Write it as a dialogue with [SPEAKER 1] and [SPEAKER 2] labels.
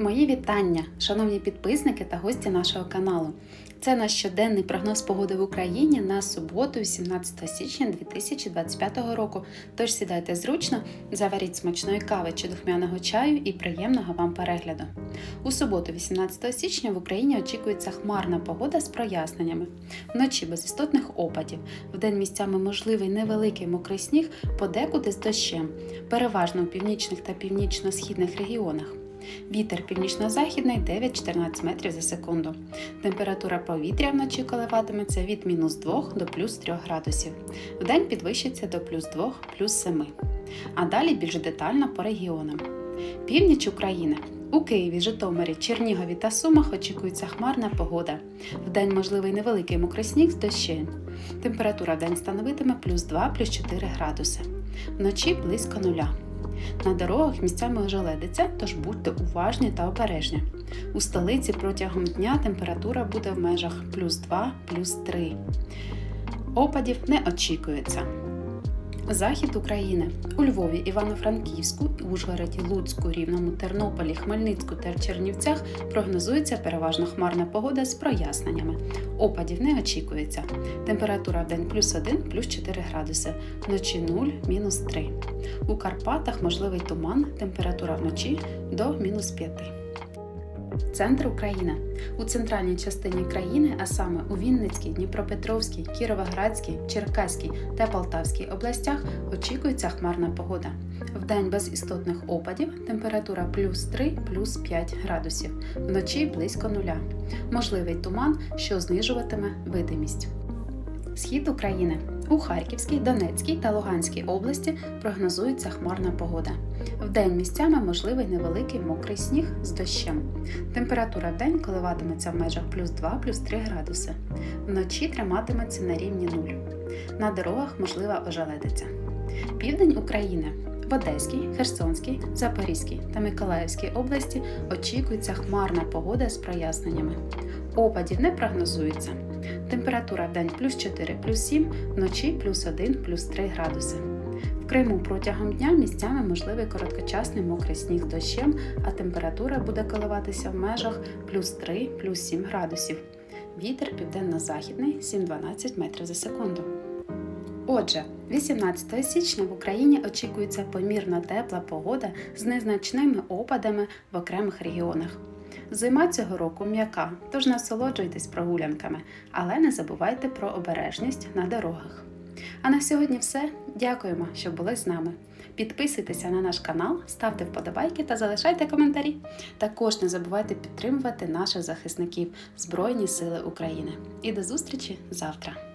[SPEAKER 1] Мої вітання, шановні підписники та гості нашого каналу. Це наш щоденний прогноз погоди в Україні на суботу, 18 січня 2025 року. Тож сідайте зручно, заваріть смачної кави чи духмяного чаю і приємного вам перегляду. У суботу, 18 січня, в Україні очікується хмарна погода з проясненнями. Вночі без істотних опадів. Вдень місцями можливий невеликий мокрий сніг, подекуди з дощем, переважно у північних та північно-східних регіонах. Вітер північно-західний 9-14 метрів за секунду. Температура повітря вночі коливатиметься від мінус 2 до плюс 3 градусів. Вдень підвищиться до плюс 2, плюс 7. А далі більш детально по регіонам. Північ України. У Києві, Житомирі, Чернігові та Сумах очікується хмарна погода. Вдень можливий невеликий мокрий сніг з дощем. Температура вдень становитиме плюс 2, плюс 4 градуси. Вночі близько нуля. На дорогах місцями ожеледиться, тож будьте уважні та обережні. У столиці протягом дня температура буде в межах плюс 2, плюс 3. Опадів не очікується. Захід України у Львові, Івано-Франківську, Ужгороді, Луцьку, Рівному, Тернополі, Хмельницьку та Чернівцях прогнозується переважно хмарна погода з проясненнями. Опадів не очікується. Температура в день плюс 1, плюс 4 градуси, вночі 0, мінус 3. У Карпатах можливий туман, температура вночі до мінус 5. Центр України у центральній частині країни, а саме у Вінницькій, Дніпропетровській, Кіровоградській, Черкаській та Полтавській областях, очікується хмарна погода. Вдень без істотних опадів, температура плюс 3, плюс 5 градусів, вночі близько нуля. Можливий туман, що знижуватиме видимість. Схід України у Харківській, Донецькій та Луганській області прогнозується хмарна погода. Вдень місцями можливий невеликий мокрий сніг з дощем. Температура вдень коливатиметься в межах плюс 2 плюс 3 градуси. Вночі триматиметься на рівні 0. На дорогах можлива ожеледиця. Південь України. В Одеській, Херсонській, Запорізькій та Миколаївській області очікується хмарна погода з проясненнями. Опадів не прогнозується. Температура в день плюс 4 плюс 7, вночі плюс 1 плюс 3 градуси. В Криму протягом дня місцями можливий короткочасний мокрий сніг дощем, а температура буде коливатися в межах плюс 3 плюс 7 градусів. Вітер південно-західний 7-12 метрів за секунду. Отже, 18 січня в Україні очікується помірно тепла погода з незначними опадами в окремих регіонах. Зима цього року м'яка, тож насолоджуйтесь прогулянками, але не забувайте про обережність на дорогах. А на сьогодні все. Дякуємо, що були з нами. Підписуйтеся на наш канал, ставте вподобайки та залишайте коментарі. Також не забувайте підтримувати наших захисників Збройні Сили України. І до зустрічі завтра!